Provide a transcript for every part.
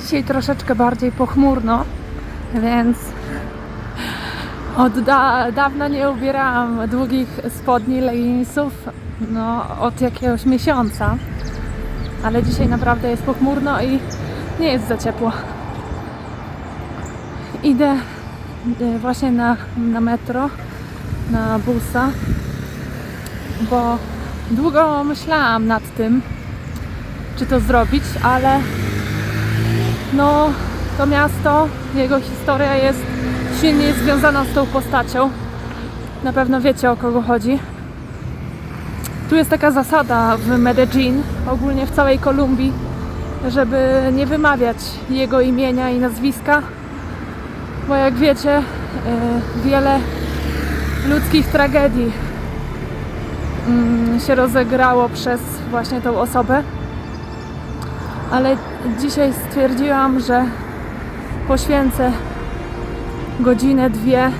Dzisiaj troszeczkę bardziej pochmurno, więc od da dawna nie ubierałam długich spodni, leginsów, no od jakiegoś miesiąca. Ale dzisiaj naprawdę jest pochmurno i nie jest za ciepło. Idę e, właśnie na, na metro, na busa, bo długo myślałam nad tym, czy to zrobić, ale no to miasto, jego historia jest silnie związana z tą postacią. Na pewno wiecie o kogo chodzi. Tu jest taka zasada w Medellin, ogólnie w całej Kolumbii, żeby nie wymawiać jego imienia i nazwiska, bo jak wiecie, e, wiele ludzkich tragedii mm, się rozegrało przez właśnie tą osobę. Ale dzisiaj stwierdziłam, że poświęcę godzinę, dwie,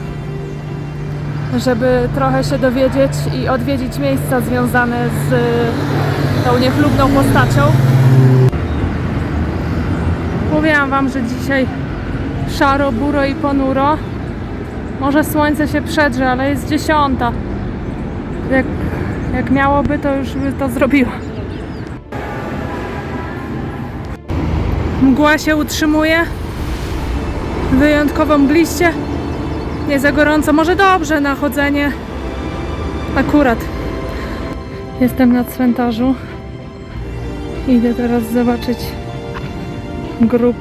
żeby trochę się dowiedzieć i odwiedzić miejsca związane z tą niechlubną postacią. Mówiłam Wam, że dzisiaj szaro, buro i ponuro. Może słońce się przedrze, ale jest dziesiąta. Jak, jak miałoby, to już by to zrobiło. Mgła się utrzymuje. Wyjątkowo mgliście. Nie za gorąco. Może dobrze na chodzenie. Akurat. Jestem na cmentarzu. Idę teraz zobaczyć grób.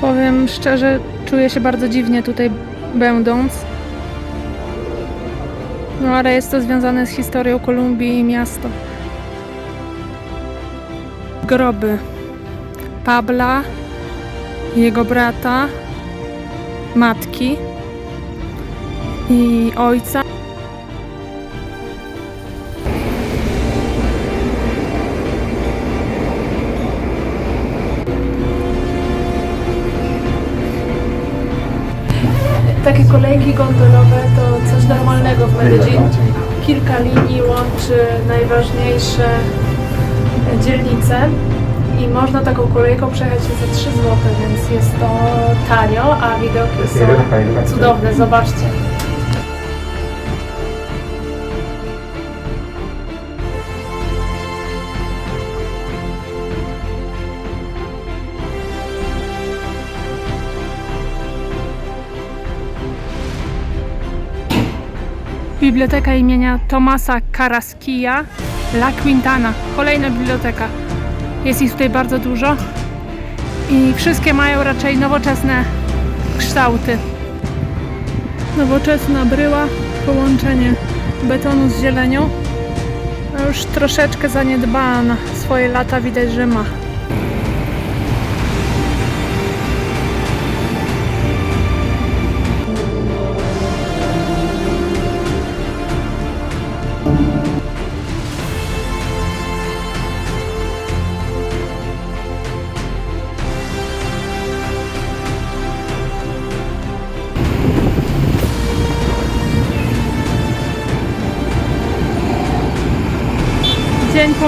Powiem szczerze, czuję się bardzo dziwnie tutaj będąc. No ale jest to związane z historią Kolumbii i miasta. Groby Pabla, jego brata, matki i ojca. Takie kolejki gondolowe to coś normalnego w Medellin. Kilka linii łączy najważniejsze dzielnice i można taką kolejką przejechać się za 3 zł, więc jest to tanio, a widoki są cudowne, zobaczcie. Biblioteka imienia Tomasa Carrasquilla La Quintana. Kolejna biblioteka. Jest ich tutaj bardzo dużo i wszystkie mają raczej nowoczesne kształty. Nowoczesna bryła, połączenie betonu z zielenią. Już troszeczkę zaniedbała na swoje lata, widać, że ma.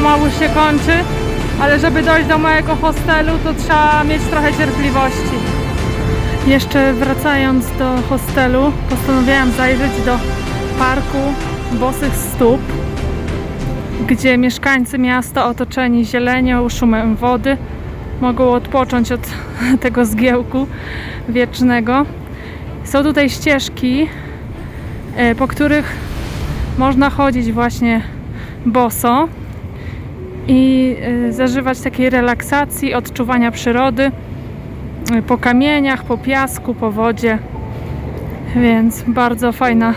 Pomału się kończy, ale żeby dojść do mojego hostelu, to trzeba mieć trochę cierpliwości. Jeszcze wracając do hostelu, postanowiłam zajrzeć do parku Bosych Stóp, gdzie mieszkańcy miasta otoczeni zielenią, szumem wody mogą odpocząć od tego zgiełku wiecznego. Są tutaj ścieżki, e, po których można chodzić właśnie boso i y, zażywać takiej relaksacji, odczuwania przyrody y, po kamieniach, po piasku, po wodzie. Więc bardzo fajna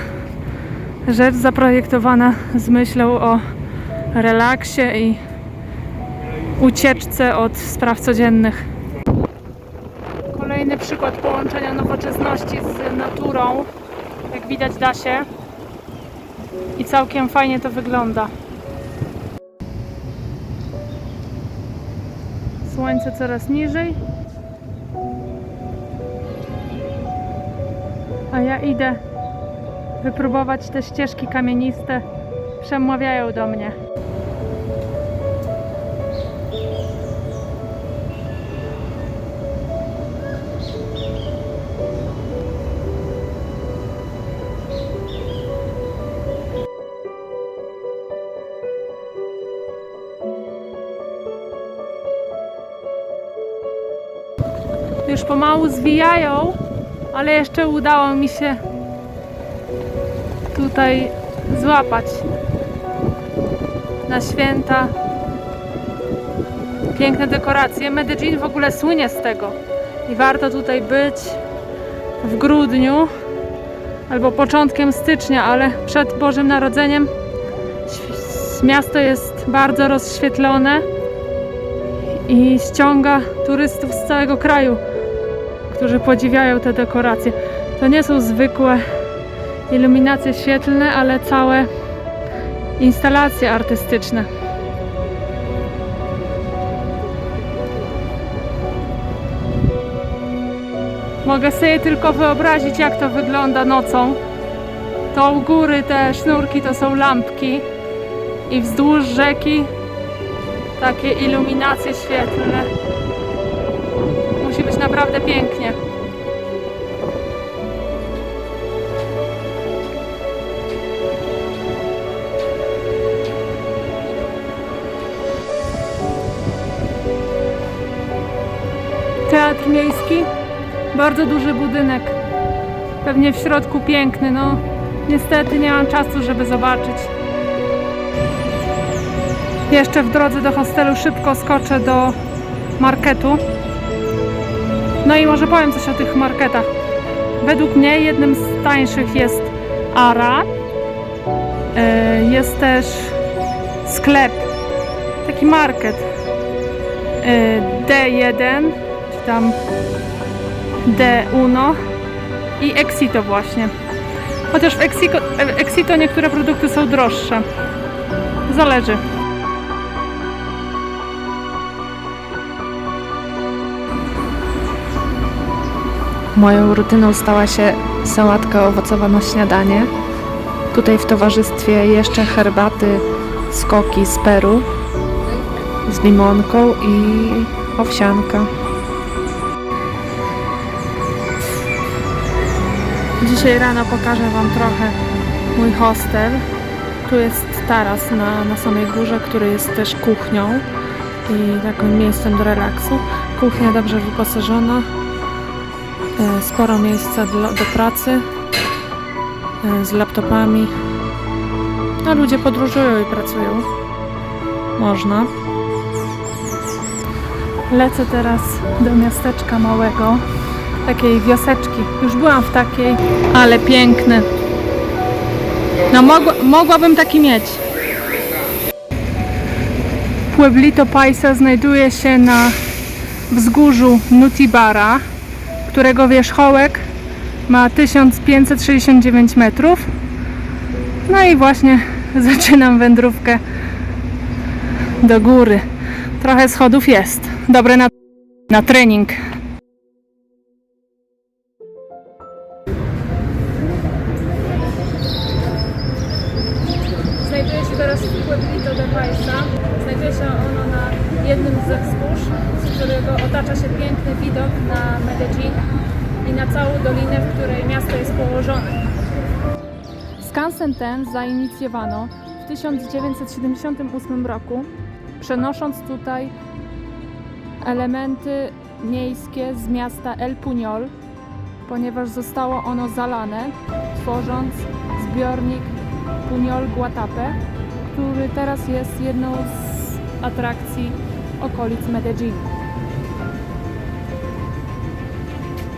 rzecz zaprojektowana z myślą o relaksie i ucieczce od spraw codziennych. Kolejny przykład połączenia nowoczesności z naturą. Jak widać da się. I całkiem fajnie to wygląda. Słońce coraz niżej. A ja idę wypróbować te ścieżki kamieniste. Przemawiają do mnie. Już pomału zwijają, ale jeszcze udało mi się tutaj złapać na święta. Piękne dekoracje. Medellin w ogóle słynie z tego. I warto tutaj być w grudniu albo początkiem stycznia, ale przed Bożym Narodzeniem miasto jest bardzo rozświetlone i ściąga turystów z całego kraju, którzy podziwiają te dekoracje. To nie są zwykłe iluminacje świetlne, ale całe instalacje artystyczne. Mogę sobie tylko wyobrazić, jak to wygląda nocą. To u góry te sznurki to są lampki i wzdłuż rzeki takie iluminacje świetlne. Musi być naprawdę pięknie. Teatr Miejski, bardzo duży budynek. Pewnie w środku piękny, no niestety nie mam czasu, żeby zobaczyć. Jeszcze w drodze do hostelu szybko skoczę do marketu. No i może powiem coś o tych marketach. Według mnie jednym z tańszych jest Ara. E, Jest też sklep, taki market e, D1, czy tam D1 i Exito właśnie. Chociaż w Exito, w Exito niektóre produkty są droższe. Zależy. Moją rutyną stała się sałatka owocowa na śniadanie. Tutaj w towarzystwie jeszcze herbaty z koki z Peru z limonką i owsianka. Dzisiaj rano pokażę Wam trochę mój hostel. Tu jest taras na, na samej górze, który jest też kuchnią i takim miejscem do relaksu. Kuchnia dobrze wyposażona, sporo miejsca dla, do pracy e, z laptopami. No ludzie podróżują i pracują. Można. Lecę teraz do miasteczka małego, takiej wioseczki. Już byłam w takiej, ale piękny. No mogła, mogłabym taki mieć. Pueblito Paisa znajduje się na wzgórzu Nutibara, którego wierzchołek ma 1569 metrów. No i właśnie zaczynam wędrówkę do góry. Trochę schodów jest. Dobre na, na trening. Znajduje się teraz w Pueblito de Paisa. Jednym ze wzgórz, z którego otacza się piękny widok na Medellin i na całą dolinę, w której miasto jest położone. Skansen ten zainicjowano w 1978 roku, przenosząc tutaj elementy miejskie z miasta El Puñol, ponieważ zostało ono zalane, tworząc zbiornik Puñol Guatape, który teraz jest jedną z atrakcji okolic Medellin.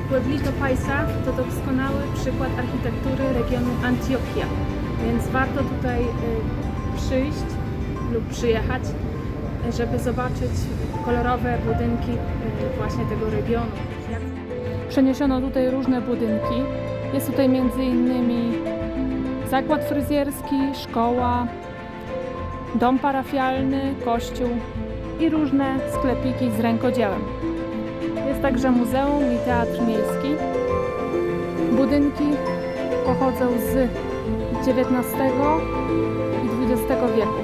Pueblito Paisa to doskonały przykład architektury regionu Antioquia, więc warto tutaj y, przyjść lub przyjechać, żeby zobaczyć kolorowe budynki y, właśnie tego regionu. Przeniesiono tutaj różne budynki. Jest tutaj między innymi zakład fryzjerski, szkoła, dom parafialny, kościół i różne sklepiki z rękodziełem. Jest także muzeum i teatr miejski. Budynki pochodzą z XIX i XX wieku.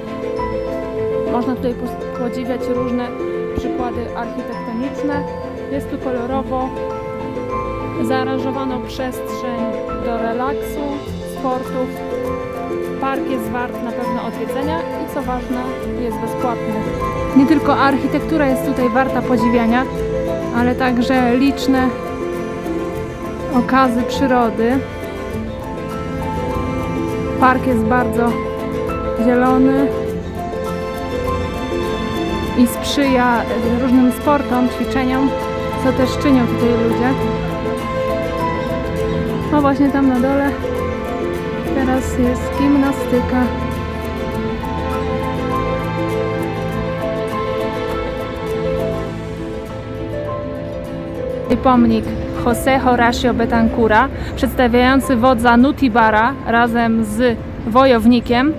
Można tutaj podziwiać różne przykłady architektoniczne. Jest tu kolorowo. Zaaranżowano przestrzeń do relaksu, sportów. Park jest wart na pewno odwiedzenia i co ważne, jest bezpłatny. Nie tylko architektura jest tutaj warta podziwiania, ale także liczne okazy przyrody. Park jest bardzo zielony i sprzyja różnym sportom, ćwiczeniom, co też czynią tutaj ludzie. No właśnie tam na dole teraz jest gimnastyka. Pomnik José Horacio Betancura, przedstawiający wodza Nutibara razem z wojownikiem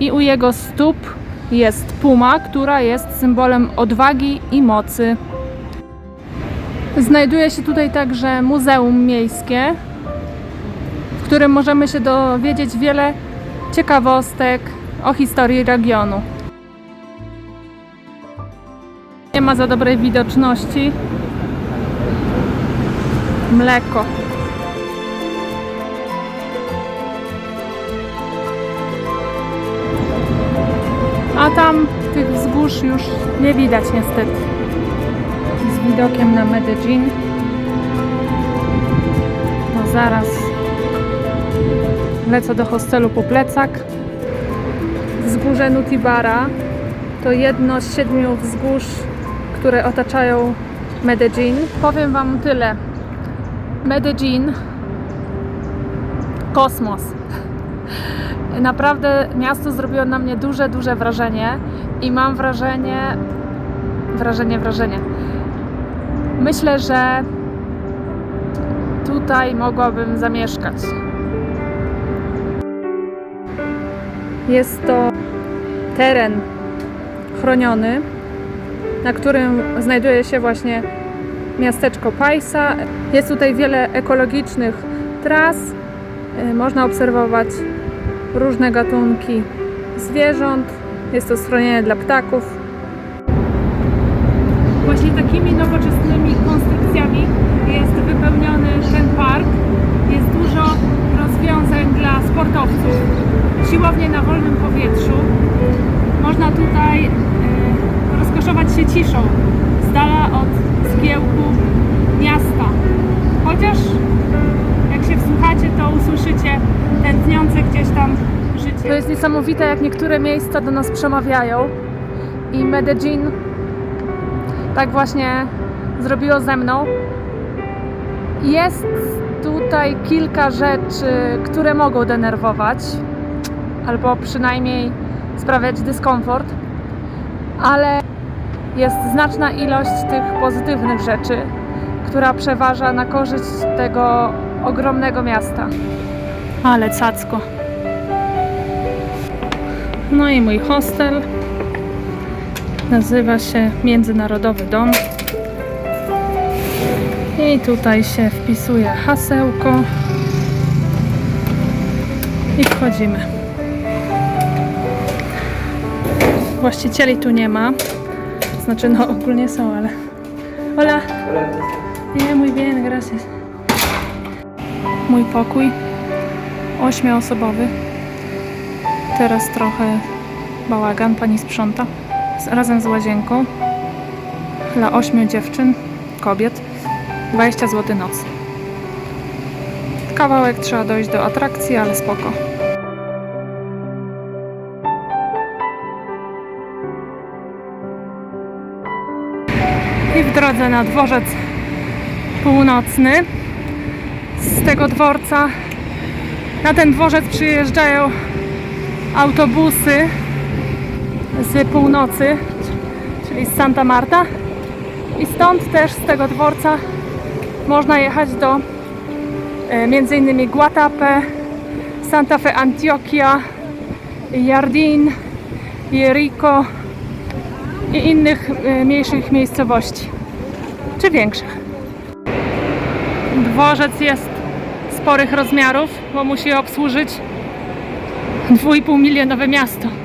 i u jego stóp jest puma, która jest symbolem odwagi i mocy. Znajduje się tutaj także muzeum miejskie, w którym możemy się dowiedzieć wiele ciekawostek o historii regionu. Nie ma za dobrej widoczności. Mleko. A tam tych wzgórz już nie widać niestety. Z widokiem na Medellin. No zaraz lecę do hostelu po plecak. Wzgórze Nutibara to jedno z siedmiu wzgórz, które otaczają Medellin. Powiem Wam tyle. Medellin kosmos. Naprawdę miasto zrobiło na mnie duże, duże wrażenie i mam wrażenie, wrażenie, wrażenie. Myślę, że tutaj mogłabym zamieszkać. Jest to teren chroniony, na którym znajduje się właśnie miasteczko Pajsa. Jest tutaj wiele ekologicznych tras. Y, Można obserwować różne gatunki zwierząt. Jest to schronienie dla ptaków. Właśnie takimi nowoczesnymi konstrukcjami jest wypełniony ten park. Jest dużo rozwiązań dla sportowców. Siłownie na wolnym powietrzu. Można tutaj y, rozkoszować się ciszą, To jest niesamowite, jak niektóre miejsca do nas przemawiają. I Medellin tak właśnie zrobiło ze mną. Jest tutaj kilka rzeczy, które mogą denerwować, albo przynajmniej sprawiać dyskomfort, ale jest znaczna ilość tych pozytywnych rzeczy, która przeważa na korzyść tego ogromnego miasta. Ale cacko. No i mój hostel nazywa się Międzynarodowy Dom. I tutaj się wpisuje hasełko i wchodzimy. Właścicieli tu nie ma. Znaczy, no ogólnie są, ale. Hola. Nie, muy bien, gracias. Mój pokój. Ośmioosobowy. Teraz trochę bałagan, pani sprząta. Razem z łazienką. Dla ośmiu dziewczyn, kobiet. 20 zł noc. Kawałek trzeba dojść do atrakcji, ale spoko. i w drodze na dworzec północny. Z tego dworca na ten dworzec przyjeżdżają autobusy z północy, czyli z Santa Marta. I stąd też z tego dworca można jechać do e, innymi Guatapé, Santa Fe Antioquia, Jardín, Jericho i innych e, mniejszych miejscowości, czy większych. Dworzec jest sporych rozmiarów, bo musi obsłużyć 2,5 milionowe miasto.